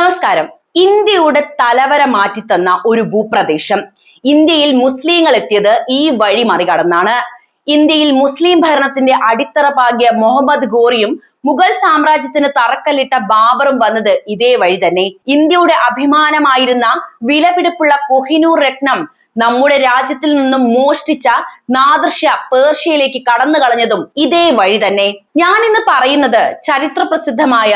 നമസ്കാരം. ഇന്ത്യയുടെ തലവര മാറ്റിത്തന്ന ഒരു ഭൂപ്രദേശം. ഇന്ത്യയിൽ മുസ്ലിങ്ങൾ എത്തിയത് ഈ വഴി മറികടന്നാണ്. ഇന്ത്യയിൽ മുസ്ലിം ഭരണത്തിന്റെ അടിത്തറ പാകിയ മുഹമ്മദ് ഗോറിയും മുഗൾ സാമ്രാജ്യത്തിന് തറക്കല്ലിട്ട ബാബറും വന്നത് ഇതേ വഴി തന്നെ. ഇന്ത്യയുടെ അഭിമാനമായിരുന്ന വിലപിടിപ്പുള്ള കൊഹിനൂർ രത്നം നമ്മുടെ രാജ്യത്തിൽ നിന്നും മോഷ്ടിച്ച നാദൃശ്യ പേർഷ്യയിലേക്ക് കടന്നു കളഞ്ഞതും ഇതേ വഴി തന്നെ. ഞാൻ ഇന്ന് പറയുന്നത് ചരിത്ര പ്രസിദ്ധമായ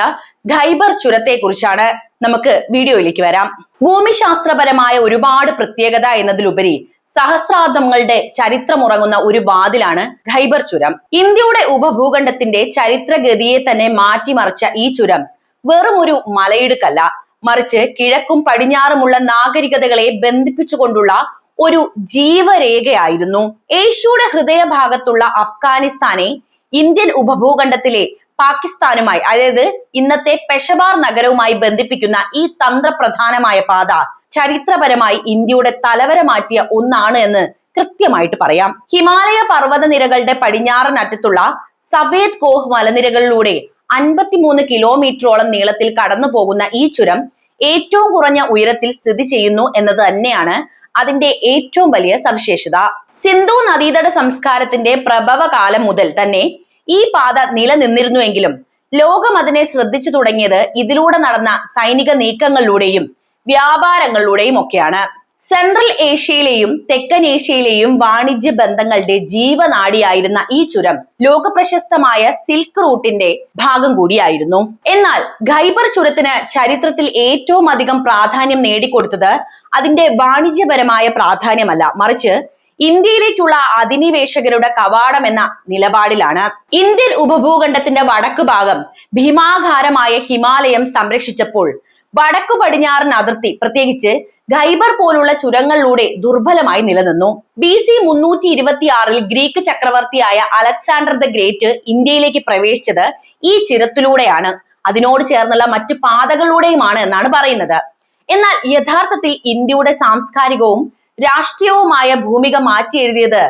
ഖൈബർ ചുരത്തെ കുറിച്ചാണ്. നമുക്ക് വീഡിയോയിലേക്ക് വരാം. ഭൂമിശാസ്ത്രപരമായ ഒരുപാട് പ്രത്യേകത എന്നതിലുപരി സഹസ്രാബ്ദങ്ങളുടെ ചരിത്രമുറങ്ങുന്ന ഒരു വാതിലാണ് ഖൈബർ ചുരം. ഇന്ത്യയുടെ ഉപഭൂഖണ്ഡത്തിന്റെ ചരിത്രഗതിയെ തന്നെ മാറ്റിമറിച്ച ഈ ചുരം വെറും ഒരു മലയിടുക്കല്ല. മറിച്ച് കിഴക്കും പടിഞ്ഞാറുമുള്ള നാഗരികതകളെ ബന്ധിപ്പിച്ചുകൊണ്ടുള്ള ഒരു ജീവരേഖയായിരുന്നു. ഏഷ്യയുടെ ഹൃദയഭാഗത്തുള്ള അഫ്ഗാനിസ്ഥാനെ ഇന്ത്യൻ ഉപഭൂഖണ്ഡത്തിലെ പാകിസ്ഥാനുമായി അതായത് ഇന്നത്തെ പെഷവാർ നഗരവുമായി ബന്ധിപ്പിക്കുന്ന ഈ തന്ത്രപ്രധാനമായ പാത ചരിത്രപരമായി ഇന്ത്യയുടെ തലവര മാറ്റിയ ഒന്നാണ് എന്ന് കൃത്യമായിട്ട് പറയാം. ഹിമാലയ പർവത നിരകളുടെ പടിഞ്ഞാറൻ അറ്റത്തുള്ള സവേദ് കോഹ് മലനിരകളിലൂടെ അൻപത്തിമൂന്ന് കിലോമീറ്ററോളം നീളത്തിൽ കടന്നു പോകുന്ന ഈ ചുരം ഏറ്റവും കുറഞ്ഞ ഉയരത്തിൽ സ്ഥിതി ചെയ്യുന്നു എന്നത് തന്നെയാണ് അതിന്റെ ഏറ്റവും വലിയ സവിശേഷത. സിന്ധു നദീതട സംസ്കാരത്തിന്റെ പ്രഭവ കാലം മുതൽ തന്നെ ഈ പാത നിലനിന്നിരുന്നുവെങ്കിലും ലോകം അതിനെ ശ്രദ്ധിച്ചു തുടങ്ങിയത് ഇതിലൂടെ നടന്ന സൈനിക നീക്കങ്ങളിലൂടെയും വ്യാപാരങ്ങളിലൂടെയും ഒക്കെയാണ്. സെൻട്രൽ ഏഷ്യയിലെയും തെക്കൻ ഏഷ്യയിലെയും വാണിജ്യ ബന്ധങ്ങളുടെ ജീവനാഡിയായിരുന്ന ഈ ചുരം ലോകപ്രശസ്തമായ സിൽക്ക് റൂട്ടിന്റെ ഭാഗം കൂടിയായിരുന്നു. എന്നാൽ ഖൈബർ ചുരത്തിന് ചരിത്രത്തിൽ ഏറ്റവും അധികം പ്രാധാന്യം നേടിക്കൊടുത്തത് അതിന്റെ വാണിജ്യപരമായ പ്രാധാന്യമല്ല. മറിച്ച് ഇന്ത്യയിലേക്കുള്ള അധിനിവേശകരുടെ കവാടം എന്ന നിലപാടിലാണ്. ഇന്ത്യൻ ഉപഭൂഖണ്ഡത്തിന്റെ വടക്കു ഭാഗം ഭീമാകാരമായ ഹിമാലയം സംരക്ഷിച്ചപ്പോൾ വടക്കു പടിഞ്ഞാറൻ അതിർത്തി പ്രത്യേകിച്ച് ഖൈബർ പോലുള്ള ചുരങ്ങളിലൂടെ ദുർബലമായി നിലനിന്നു. ബി സി മുന്നൂറ്റി ഇരുപത്തി ആറിൽ ഗ്രീക്ക് ചക്രവർത്തിയായ അലക്സാണ്ടർ ദ ഗ്രേറ്റ് ഇന്ത്യയിലേക്ക് പ്രവേശിച്ചത് ഈ ചിരത്തിലൂടെയാണ്. അതിനോട് ചേർന്നുള്ള മറ്റു പാതകളിലൂടെയുമാണ് എന്നാണ് പറയുന്നത്. എന്നാൽ യഥാർത്ഥത്തിൽ ഇന്ത്യയുടെ സാംസ്കാരികവും രാഷ്ട്രീയവുമായ ഭൂമിക മാറ്റി എഴുതിയത്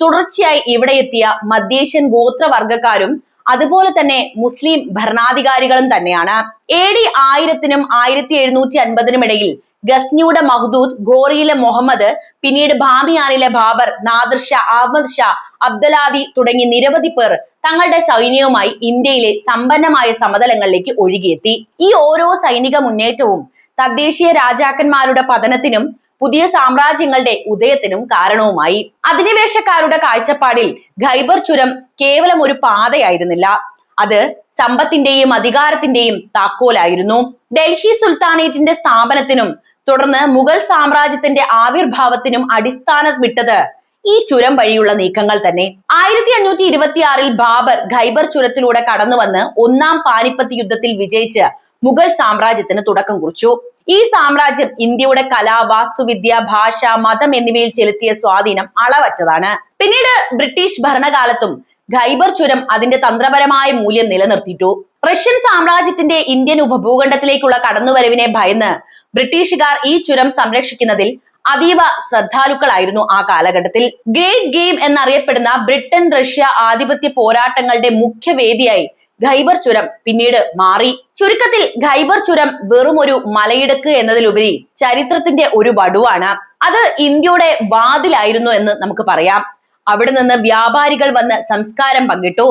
തുടർച്ചയായി ഇവിടെ എത്തിയ മധ്യേഷ്യൻ ഗോത്രവർഗക്കാരും അതുപോലെ തന്നെ മുസ്ലിം ഭരണാധികാരികളും തന്നെയാണ്. എ ഡി ആയിരത്തിനും ആയിരത്തി എഴുന്നൂറ്റി അൻപതിനും ഇടയിൽ ഗസ്നിയുടെ മഹ്ദൂദ് ഗോറിയിലെ മുഹമ്മദ് പിന്നീട് ബാമിയാനിലെ ബാബർ നാദിർ ഷാ അഹമ്മദ് ഷാ അബ്ദലാദി തുടങ്ങി നിരവധി പേർ തങ്ങളുടെ സൈന്യവുമായി ഇന്ത്യയിലെ സമ്പന്നമായ സമതലങ്ങളിലേക്ക് ഒഴുകിയെത്തി. ഈ ഓരോ സൈനിക മുന്നേറ്റവും തദ്ദേശീയ രാജാക്കന്മാരുടെ പതനത്തിനും പുതിയ സാമ്രാജ്യങ്ങളുടെ ഉദയത്തിനും കാരണവുമായി. അധിനിവേശക്കാരുടെ കാഴ്ചപ്പാടിൽ ഖൈബർ ചുരം കേവലം ഒരു പാതയായിരുന്നില്ല. അത് സമ്പത്തിന്റെയും അധികാരത്തിന്റെയും താക്കോലായിരുന്നു. ഡൽഹി സുൽത്താനേറ്റിന്റെ സ്ഥാപനത്തിനും തുടർന്ന് മുഗൾ സാമ്രാജ്യത്തിന്റെ ആവിർഭാവത്തിനും അടിസ്ഥാനം വിട്ടത് ഈ ചുരം വഴിയുള്ള നീക്കങ്ങൾ തന്നെ. ആയിരത്തി അഞ്ഞൂറ്റി ഇരുപത്തിയാറിൽ ബാബർ ഖൈബർ ചുരത്തിലൂടെ കടന്നുവന്ന് ഒന്നാം പാനിപ്പത്ത് യുദ്ധത്തിൽ വിജയിച്ച് മുഗൾ സാമ്രാജ്യത്തിന് തുടക്കം കുറിച്ചു. ഈ സാമ്രാജ്യം ഇന്ത്യയുടെ കല വാസ്തുവിദ്യ ഭാഷ മതം എന്നിവയിൽ ചെലുത്തിയ സ്വാധീനം അളവറ്റതാണ്. പിന്നീട് ബ്രിട്ടീഷ് ഭരണകാലത്തും ഖൈബർ ചുരം അതിന്റെ തന്ത്രപരമായ മൂല്യം നിലനിർത്തിയിട്ടു. റഷ്യൻ സാമ്രാജ്യത്തിന്റെ ഇന്ത്യൻ ഉപഭൂഖണ്ഡത്തിലേക്കുള്ള കടന്നുവരവിനെ ഭയന്ന് ബ്രിട്ടീഷുകാർ ഈ ചുരം സംരക്ഷിക്കുന്നതിൽ അതീവ ശ്രദ്ധാലുക്കളായിരുന്നു ആ കാലഘട്ടത്തിൽ. ഗ്രേറ്റ് ഗെയിം എന്നറിയപ്പെടുന്ന ബ്രിട്ടൻ റഷ്യ ആധിപത്യ പോരാട്ടങ്ങളുടെ മുഖ്യവേദിയായി ഖൈബർ ചുരം പിന്നീട് മാറി. ചുരുക്കത്തിൽ ഖൈബർ ചുരം വെറും ഒരു മലയിടുക്ക് എന്നതിലുപരി ചരിത്രത്തിന്റെ ഒരു വടുവാണ്. അത് ഇന്ത്യയുടെ വാതിലായിരുന്നു എന്ന് നമുക്ക് പറയാം. അവിടെ നിന്ന് വ്യാപാരികൾ വന്ന് സംസ്കാരം പങ്കിട്ടു.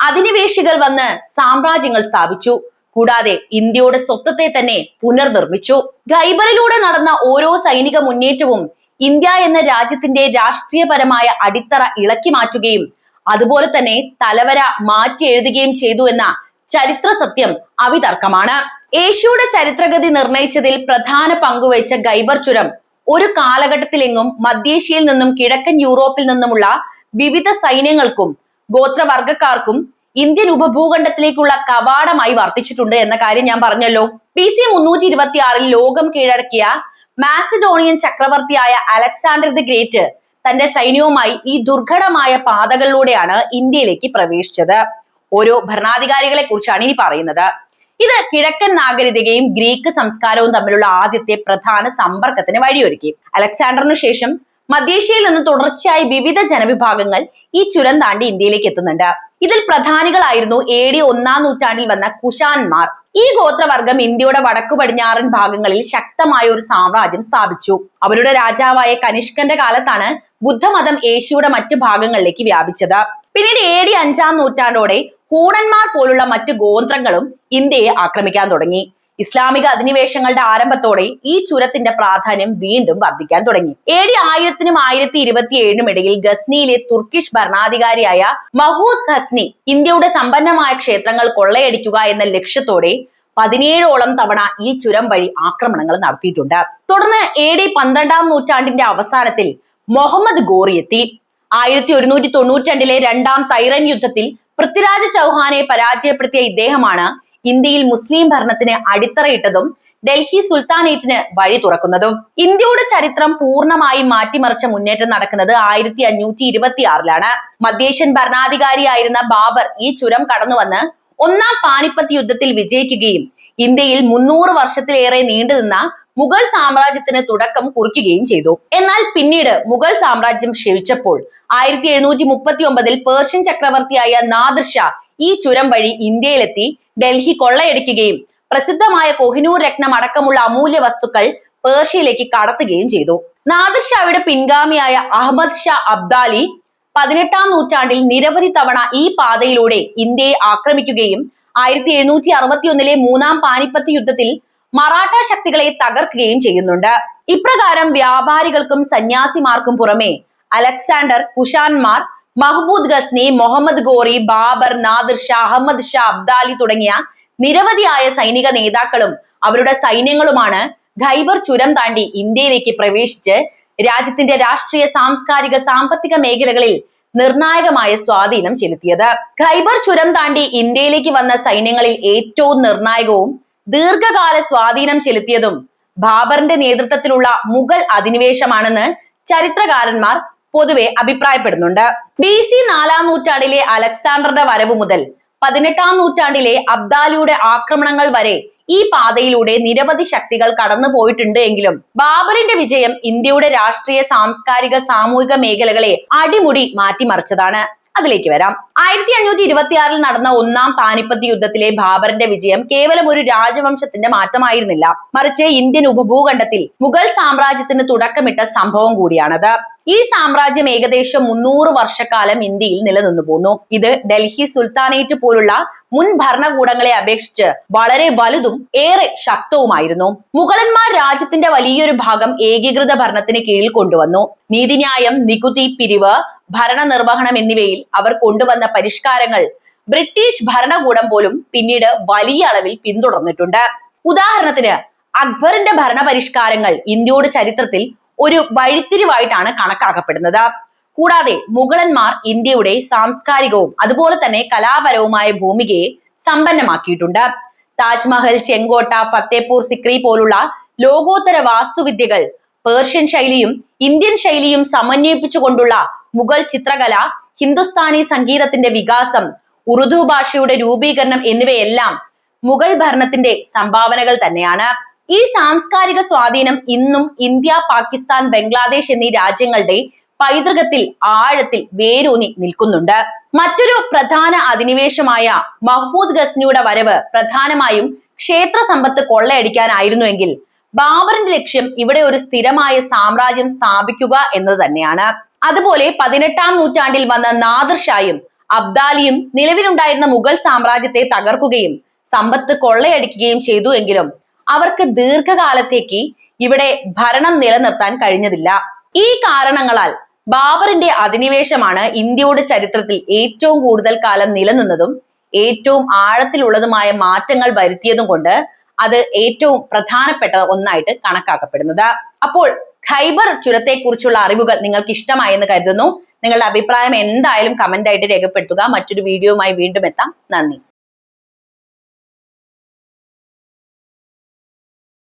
അധിനിവേശികൾ വന്ന് സാമ്രാജ്യങ്ങൾ സ്ഥാപിച്ചു. കൂടാതെ ഇന്ത്യയുടെ സ്വത്വത്തെ തന്നെ പുനർനിർമ്മിച്ചു. ഖൈബറിലൂടെ നടന്ന ഓരോ സൈനിക മുന്നേറ്റവും ഇന്ത്യ എന്ന രാജ്യത്തിന്റെ രാഷ്ട്രീയപരമായ അടിത്തറ ഇളക്കി മാറ്റുകയും അതുപോലെ തന്നെ തലവര മാറ്റി എഴുതുകയും ചെയ്തു എന്ന ചരിത്ര സത്യം അവിതർക്കമാണ്. യേശുയുടെ ചരിത്രഗതി നിർണയിച്ചതിൽ പ്രധാന പങ്കുവഹിച്ച ഗൈബർ ചുരം ഒരു കാലഘട്ടത്തിലെങ്ങും മധ്യേഷ്യയിൽ നിന്നും കിഴക്കൻ യൂറോപ്പിൽ നിന്നുമുള്ള വിവിധ സൈന്യങ്ങൾക്കും ഗോത്രവർഗക്കാർക്കും ഇന്ത്യൻ ഉപഭൂഖണ്ഡത്തിലേക്കുള്ള കവാടമായി വർത്തിച്ചിട്ടുണ്ട് എന്ന കാര്യം ഞാൻ പറഞ്ഞല്ലോ. ബി സി മുന്നൂറ്റി ഇരുപത്തി ആറിൽ ലോകം കീഴടക്കിയ മാസിഡോണിയൻ ചക്രവർത്തിയായ അലക്സാണ്ടർ ദി ഗ്രേറ്റ് തന്റെ സൈന്യവുമായി ഈ ദുർഘടമായ പാതകളിലൂടെയാണ് ഇന്ത്യയിലേക്ക് പ്രവേശിച്ചത്. ഓരോ ഭരണാധികാരികളെ കുറിച്ചാണ് ഇനി പറയുന്നത്. ഇത് കിഴക്കൻ നാഗരികതയും ഗ്രീക്ക് സംസ്കാരവും തമ്മിലുള്ള ആദ്യത്തെ പ്രധാന സമ്പർക്കത്തിന് വഴിയൊരുക്കി. അലക്സാണ്ടറിനു ശേഷം മധ്യേഷ്യയിൽ നിന്ന് തുടർച്ചയായി വിവിധ ജനവിഭാഗങ്ങൾ ഈ ചുരം താണ്ടി ഇന്ത്യയിലേക്ക് എത്തുന്നുണ്ട്. ഇതിൽ പ്രധാനികളായിരുന്നു എ ഡി ഒന്നാം നൂറ്റാണ്ടിൽ വന്ന കുഷാൻമാർ ഈ ഗോത്രവർഗം ഇന്ത്യയുടെ വടക്കു പടിഞ്ഞാറൻ ഭാഗങ്ങളിൽ ശക്തമായ ഒരു സാമ്രാജ്യം സ്ഥാപിച്ചു. അവരുടെ രാജാവായ കനിഷ്കന്റെ കാലത്താണ് ബുദ്ധമതം ഏഷ്യയുടെ മറ്റു ഭാഗങ്ങളിലേക്ക് വ്യാപിച്ചത്. പിന്നീട് എ ഡി അഞ്ചാം നൂറ്റാണ്ടോടെ ഹൂണന്മാർ പോലുള്ള മറ്റു ഗോത്രങ്ങളും ഇന്ത്യയെ ആക്രമിക്കാൻ തുടങ്ങി. ഇസ്ലാമിക അധിനിവേശങ്ങളുടെ ആരംഭത്തോടെ ഈ ചുരത്തിന്റെ പ്രാധാന്യം വീണ്ടും വർദ്ധിക്കാൻ തുടങ്ങി. എ ഡി ആയിരത്തിനും ആയിരത്തി ഇരുപത്തിയേഴിനും ഇടയിൽ ഗസ്നിയിലെ തുർക്കിഷ് ഭരണാധികാരിയായ മഹൂദ് ഖസ്നി ഇന്ത്യയുടെ സമ്പന്നമായ ക്ഷേത്രങ്ങൾ കൊള്ളയടിക്കുക എന്ന ലക്ഷ്യത്തോടെ പതിനേഴോളം തവണ ഈ ചുരം വഴി ആക്രമണങ്ങൾ നടത്തിയിട്ടുണ്ട്. തുടർന്ന് എ ഡി പന്ത്രണ്ടാം നൂറ്റാണ്ടിന്റെ അവസാനത്തിൽ മുഹമ്മദ് ഗോറി എത്തി. ആയിരത്തി ഒരുന്നൂറ്റി തൊണ്ണൂറ്റി രണ്ടാം തൈറൻ യുദ്ധത്തിൽ പൃഥ്വിരാജ് ചൗഹാനെ പരാജയപ്പെടുത്തിയ ഇദ്ദേഹമാണ് ഇന്ത്യയിൽ മുസ്ലിം ഭരണത്തിന് അടിത്തറയിട്ടതും ഡൽഹി സുൽത്താനേറ്റിന് വഴി തുറക്കുന്നതും ഇന്ത്യയുടെ ചരിത്രം പൂർണമായി മാറ്റിമറിച്ച മുന്നേറ്റം നടക്കുന്നത് ആയിരത്തി അഞ്ഞൂറ്റി ഇരുപത്തി ആറിലാണ് മധ്യേഷ്യൻ ഭരണാധികാരിയായിരുന്ന ബാബർ ഈ ചുരം കടന്നുവന്ന് ഒന്നാം പാനിപ്പത്ത് യുദ്ധത്തിൽ വിജയിക്കുകയും ഇന്ത്യയിൽ മുന്നൂറ് വർഷത്തിലേറെ നീണ്ടുനിന്ന മുഗൾ സാമ്രാജ്യത്തിന് തുടക്കം കുറിക്കുകയും ചെയ്തു. എന്നാൽ പിന്നീട് മുഗൾ സാമ്രാജ്യം ക്ഷയിച്ചപ്പോൾ ആയിരത്തി എഴുന്നൂറ്റി മുപ്പത്തി ഒമ്പതിൽ പേർഷ്യൻ ചക്രവർത്തിയായ നാദിർഷ ഈ ചുരം വഴി ഇന്ത്യയിലെത്തി ഡൽഹി കൊള്ളയടിക്കുകയും പ്രസിദ്ധമായ കൊഹിനൂർ രത്നം അടക്കമുള്ള അമൂല്യ വസ്തുക്കൾ പേർഷ്യയിലേക്ക് കടത്തുകയും ചെയ്തു. നാദിർഷായുടെ പിൻഗാമിയായ അഹമ്മദ് ഷാ അബ്ദാലി പതിനെട്ടാം നൂറ്റാണ്ടിൽ നിരവധി തവണ ഈ പാതയിലൂടെ ഇന്ത്യയെ ആക്രമിക്കുകയും ആയിരത്തി എഴുന്നൂറ്റി അറുപത്തി ഒന്നിലെ മൂന്നാം പാനിപ്പത്ത് യുദ്ധത്തിൽ മറാഠ ശക്തികളെ തകർക്കുകയും ചെയ്യുന്നുണ്ട്. ഇപ്രകാരം വ്യാപാരികൾക്കും സന്യാസിമാർക്കും പുറമെ അലക്സാണ്ടർ കുഷാൻമാർ മഹ്മൂദ് ഗസ്നി മുഹമ്മദ് ഗോറി ബാബർ നാദിർ ഷാ അഹമ്മദ് ഷാ അബ്ദാലി തുടങ്ങിയ നിരവധിയായ സൈനിക നേതാക്കളും അവരുടെ സൈന്യങ്ങളുമാണ് ഖൈബർ ചുരം താണ്ടി ഇന്ത്യയിലേക്ക് പ്രവേശിച്ച് രാജ്യത്തിന്റെ രാഷ്ട്രീയ സാംസ്കാരിക സാമ്പത്തിക മേഖലകളിൽ നിർണായകമായ സ്വാധീനം ചെലുത്തിയത്. ഖൈബർ ചുരം താണ്ടി ഇന്ത്യയിലേക്ക് വന്ന സൈന്യങ്ങളിൽ ഏറ്റവും നിർണായകവും ദീർഘകാല സ്വാധീനം ചെലുത്തിയതും ബാബറിന്റെ നേതൃത്വത്തിലുള്ള മുഗൾ അധിനിവേശമാണെന്ന് ചരിത്രകാരന്മാർ പൊതുവെ അഭിപ്രായപ്പെടുന്നുണ്ട്. ബി സി നാലാം നൂറ്റാണ്ടിലെ അലക്സാണ്ടറുടെ വരവ് മുതൽ പതിനെട്ടാം നൂറ്റാണ്ടിലെ അബ്ദാലിയുടെ ആക്രമണങ്ങൾ വരെ ഈ പാതയിലൂടെ നിരവധി ശക്തികൾ കടന്നു പോയിട്ടുണ്ട് എങ്കിലും ബാബറിന്റെ വിജയം ഇന്ത്യയുടെ രാഷ്ട്രീയ സാംസ്കാരിക സാമൂഹിക മേഖലകളെ അടിമുടി മാറ്റിമറിച്ചതാണ്. അതിലേക്ക് വരാം. ആയിരത്തി അഞ്ഞൂറ്റി ഇരുപത്തിയാറിൽ നടന്ന ഒന്നാം പാനിപ്പത്ത് യുദ്ധത്തിലെ ബാബറിന്റെ വിജയം കേവലം ഒരു രാജവംശത്തിന്റെ മാറ്റമായിരുന്നില്ല. മറിച്ച് ഇന്ത്യൻ ഉപഭൂഖണ്ഡത്തിൽ മുഗൾ സാമ്രാജ്യത്തിന് തുടക്കമിട്ട സംഭവം കൂടിയാണത്. ഈ സാമ്രാജ്യം ഏകദേശം മുന്നൂറ് വർഷക്കാലം ഇന്ത്യയിൽ നിലനിന്നു പോന്നു ഇത് ഡൽഹി സുൽത്താനേറ്റ് പോലുള്ള മുൻ ഭരണകൂടങ്ങളെ അപേക്ഷിച്ച് വളരെ വലുതും ഏറെ ശക്തവുമായിരുന്നു. മുഗളന്മാർ രാജ്യത്തിന്റെ വലിയൊരു ഭാഗം ഏകീകൃത ഭരണത്തിന് കീഴിൽ കൊണ്ടുവന്നു. നീതിന്യായം നികുതി പിരിവ് ഭരണ നിർവഹണം എന്നിവയിൽ അവർ കൊണ്ടുവന്ന പരിഷ്കാരങ്ങൾ ബ്രിട്ടീഷ് ഭരണകൂടം പോലും പിന്നീട് വലിയ അളവിൽ പിന്തുടർന്നിട്ടുണ്ട്. ഉദാഹരണത്തിന് അക്ബറിന്റെ ഭരണപരിഷ്കാരങ്ങൾ ഇന്ത്യയുടെ ചരിത്രത്തിൽ ഒരു വഴിത്തിരിവായിട്ടാണ് കണക്കാക്കപ്പെടുന്നത്. കൂടാതെ മുഗളന്മാർ ഇന്ത്യയുടെ സാംസ്കാരികവും അതുപോലെ തന്നെ കലാപരവുമായ ഭൂമികയെ സമ്പന്നമാക്കിയിട്ടുണ്ട്. താജ്മഹൽ ചെങ്കോട്ട ഫത്തേപൂർ സിക്രി പോലുള്ള ലോകോത്തര വാസ്തുവിദ്യകൾ പേർഷ്യൻ ശൈലിയും ഇന്ത്യൻ ശൈലിയും സമന്വയിപ്പിച്ചുകൊണ്ടുള്ള മുഗൾ ചിത്രകല ഹിന്ദുസ്ഥാനി സംഗീതത്തിന്റെ വികാസം ഉറുദു ഭാഷയുടെ രൂപീകരണം എന്നിവയെല്ലാം മുഗൾ ഭരണത്തിന്റെ സംഭാവനകൾ തന്നെയാണ്. ഈ സാംസ്കാരിക സ്വാധീനം ഇന്നും ഇന്ത്യ പാകിസ്ഥാൻ ബംഗ്ലാദേശ് എന്നീ രാജ്യങ്ങളുടെ പൈതൃകത്തിൽ ആഴത്തിൽ വേരൂന്നി നിൽക്കുന്നുണ്ട്. മറ്റൊരു പ്രധാന അധിനിവേശമായ മഹ്മൂദ് ഗസ്നിയുടെ വരവ് പ്രധാനമായും ക്ഷേത്ര സമ്പത്ത് കൊള്ളയടിക്കാനായിരുന്നുവെങ്കിൽ ബാബറിന്റെ ലക്ഷ്യം ഇവിടെ ഒരു സ്ഥിരമായ സാമ്രാജ്യം സ്ഥാപിക്കുക എന്നത് തന്നെയാണ്. അതുപോലെ പതിനെട്ടാം നൂറ്റാണ്ടിൽ വന്ന നാദിർഷായും അബ്ദാലിയും നിലവിലുണ്ടായിരുന്ന മുഗൾ സാമ്രാജ്യത്തെ തകർക്കുകയും സമ്പത്ത് കൊള്ളയടിക്കുകയും ചെയ്തു എങ്കിലും അവർക്ക് ദീർഘകാലത്തേക്ക് ഇവിടെ ഭരണം നിലനിർത്താൻ കഴിഞ്ഞതില്ല. ഈ കാരണങ്ങളാൽ ബാബറിന്റെ അധിനിവേശമാണ് ഇന്ത്യയുടെ ചരിത്രത്തിൽ ഏറ്റവും കൂടുതൽ കാലം നിലനിന്നതും ഏറ്റവും ആഴത്തിലുള്ളതുമായ മാറ്റങ്ങൾ വരുത്തിയതും കൊണ്ട് അത് ഏറ്റവും പ്രധാനപ്പെട്ട ഒന്നായിട്ട് കണക്കാക്കപ്പെടുന്നത്. അപ്പോൾ ഖൈബർ ചുരത്തെക്കുറിച്ചുള്ള അറിവുകൾ നിങ്ങൾക്ക് ഇഷ്ടമായി എന്ന് കരുതുന്നു. നിങ്ങളുടെ അഭിപ്രായം എന്തായാലും കമന്റ് ആയിട്ട് രേഖപ്പെടുത്തുക. മറ്റൊരു വീഡിയോയുമായി വീണ്ടും എത്താം. നന്ദി.